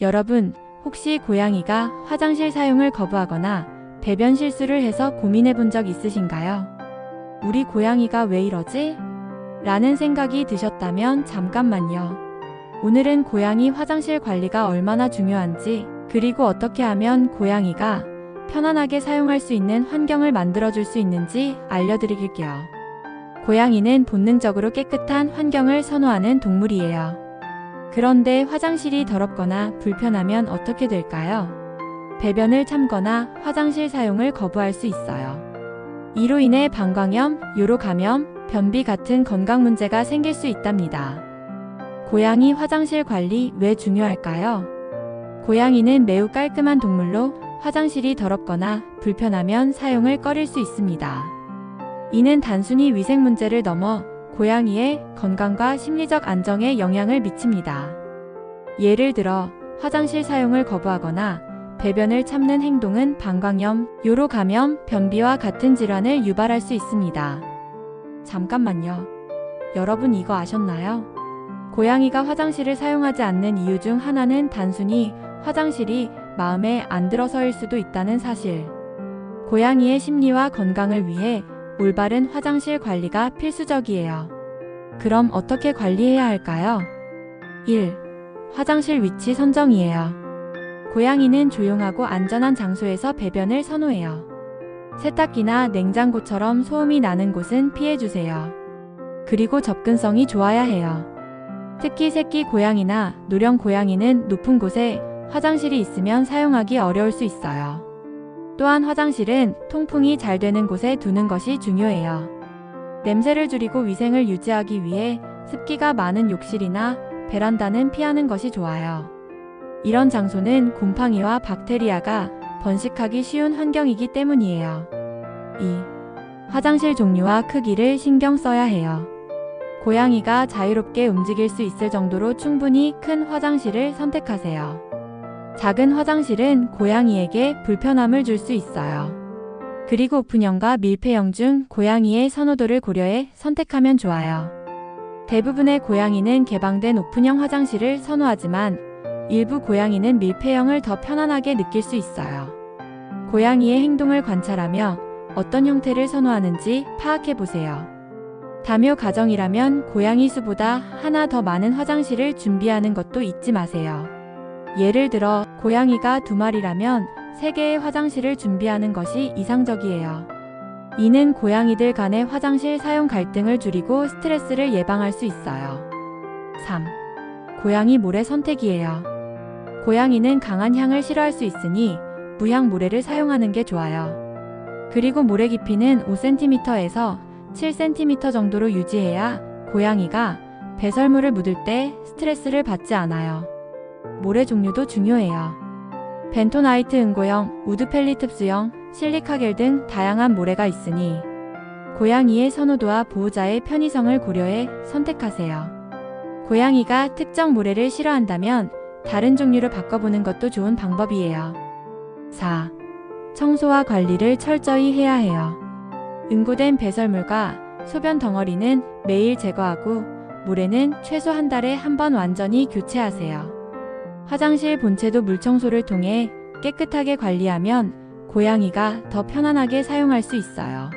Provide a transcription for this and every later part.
여러분, 혹시 고양이가 화장실 사용을 거부하거나 배변 실수를 해서 고민해 본 적 있으신가요? 우리 고양이가 왜 이러지? 라는 생각이 드셨다면 잠깐만요. 오늘은 고양이 화장실 관리가 얼마나 중요한지, 그리고 어떻게 하면 고양이가 편안하게 사용할 수 있는 환경을 만들어줄 수 있는지 알려드릴게요. 고양이는 본능적으로 깨끗한 환경을 선호하는 동물이에요. 그런데 화장실이 더럽거나 불편하면 어떻게 될까요? 배변을 참거나 화장실 사용을 거부할 수 있어요. 이로 인해 방광염, 요로 감염, 변비 같은 건강 문제가 생길 수 있답니다. 고양이 화장실 관리 왜 중요할까요? 고양이는 매우 깔끔한 동물로 화장실이 더럽거나 불편하면 사용을 꺼릴 수 있습니다. 이는 단순히 위생 문제를 넘어 고양이의 건강과 심리적 안정에 영향을 미칩니다. 예를 들어 화장실 사용을 거부하거나 배변을 참는 행동은 방광염, 요로 감염, 변비와 같은 질환을 유발할 수 있습니다. 잠깐만요. 여러분 이거 아셨나요? 고양이가 화장실을 사용하지 않는 이유 중 하나는 단순히 화장실이 마음에 안 들어서일 수도 있다는 사실. 고양이의 심리와 건강을 위해 올바른 화장실 관리가 필수적이에요. 그럼 어떻게 관리해야 할까요? 1. 화장실 위치 선정이에요. 고양이는 조용하고 안전한 장소에서 배변을 선호해요. 세탁기나 냉장고처럼 소음이 나는 곳은 피해주세요. 그리고 접근성이 좋아야 해요. 특히 새끼 고양이나 노령 고양이는 높은 곳에 화장실이 있으면 사용하기 어려울 수 있어요. 또한 화장실은 통풍이 잘 되는 곳에 두는 것이 중요해요. 냄새를 줄이고 위생을 유지하기 위해 습기가 많은 욕실이나 베란다는 피하는 것이 좋아요. 이런 장소는 곰팡이와 박테리아가 번식하기 쉬운 환경이기 때문이에요. 2. 화장실 종류와 크기를 신경 써야 해요. 고양이가 자유롭게 움직일 수 있을 정도로 충분히 큰 화장실을 선택하세요. 작은 화장실은 고양이에게 불편함을 줄 수 있어요. 그리고 오픈형과 밀폐형 중 고양이의 선호도를 고려해 선택하면 좋아요. 대부분의 고양이는 개방된 오픈형 화장실을 선호하지만 일부 고양이는 밀폐형을 더 편안하게 느낄 수 있어요. 고양이의 행동을 관찰하며 어떤 형태를 선호하는지 파악해 보세요. 다묘 가정이라면 고양이 수보다 하나 더 많은 화장실을 준비하는 것도 잊지 마세요. 예를 들어 고양이가 두 마리라면 세 개의 화장실을 준비하는 것이 이상적이에요. 이는 고양이들 간의 화장실 사용 갈등을 줄이고 스트레스를 예방할 수 있어요. 3. 고양이 모래 선택이에요. 고양이는 강한 향을 싫어할 수 있으니 무향 모래를 사용하는 게 좋아요. 그리고 모래 깊이는 5cm에서 7cm 정도로 유지해야 고양이가 배설물을 묻을 때 스트레스를 받지 않아요. 모래 종류도 중요해요. 벤토나이트 응고형, 우드펠리특수형, 실리카겔 등 다양한 모래가 있으니 고양이의 선호도와 보호자의 편의성을 고려해 선택하세요. 고양이가 특정 모래를 싫어한다면 다른 종류로 바꿔보는 것도 좋은 방법이에요. 4. 청소와 관리를 철저히 해야 해요. 응고된 배설물과 소변 덩어리는 매일 제거하고 모래는 최소 한 달에 한 번 완전히 교체하세요. 화장실 본체도 물청소를 통해 깨끗하게 관리하면 고양이가 더 편안하게 사용할 수 있어요.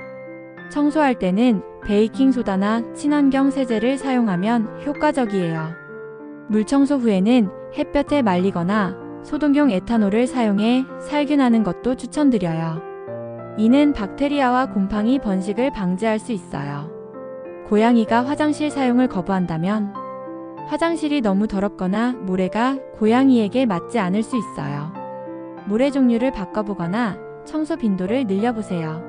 청소할 때는 베이킹소다나 친환경 세제를 사용하면 효과적이에요. 물청소 후에는 햇볕에 말리거나 소독용 에탄올을 사용해 살균하는 것도 추천드려요. 이는 박테리아와 곰팡이 번식을 방지할 수 있어요. 고양이가 화장실 사용을 거부한다면 화장실이 너무 더럽거나 모래가 고양이에게 맞지 않을 수 있어요. 모래 종류를 바꿔보거나 청소 빈도를 늘려보세요.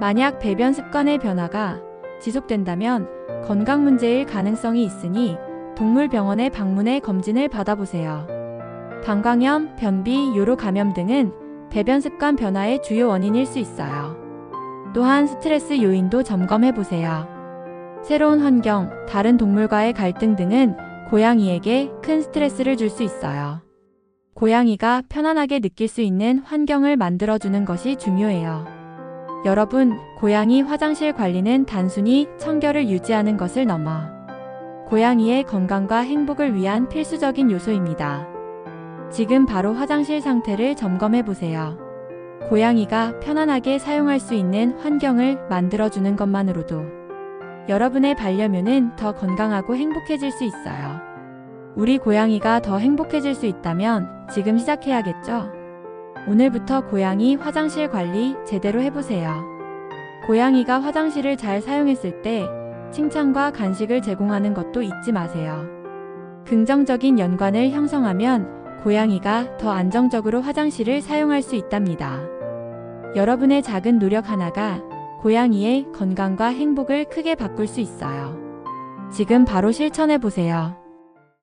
만약 배변 습관의 변화가 지속된다면 건강 문제일 가능성이 있으니 동물병원에 방문해 검진을 받아보세요. 방광염, 변비, 요로 감염 등은 배변 습관 변화의 주요 원인일 수 있어요. 또한 스트레스 요인도 점검해 보세요. 새로운 환경, 다른 동물과의 갈등 등은 고양이에게 큰 스트레스를 줄 수 있어요. 고양이가 편안하게 느낄 수 있는 환경을 만들어주는 것이 중요해요. 여러분, 고양이 화장실 관리는 단순히 청결을 유지하는 것을 넘어 고양이의 건강과 행복을 위한 필수적인 요소입니다. 지금 바로 화장실 상태를 점검해 보세요. 고양이가 편안하게 사용할 수 있는 환경을 만들어주는 것만으로도 여러분의 반려묘는 더 건강하고 행복해질 수 있어요. 우리 고양이가 더 행복해질 수 있다면 지금 시작해야겠죠? 오늘부터 고양이 화장실 관리 제대로 해보세요. 고양이가 화장실을 잘 사용했을 때 칭찬과 간식을 제공하는 것도 잊지 마세요. 긍정적인 연관을 형성하면 고양이가 더 안정적으로 화장실을 사용할 수 있답니다. 여러분의 작은 노력 하나가 고양이의 건강과 행복을 크게 바꿀 수 있어요. 지금 바로 실천해 보세요.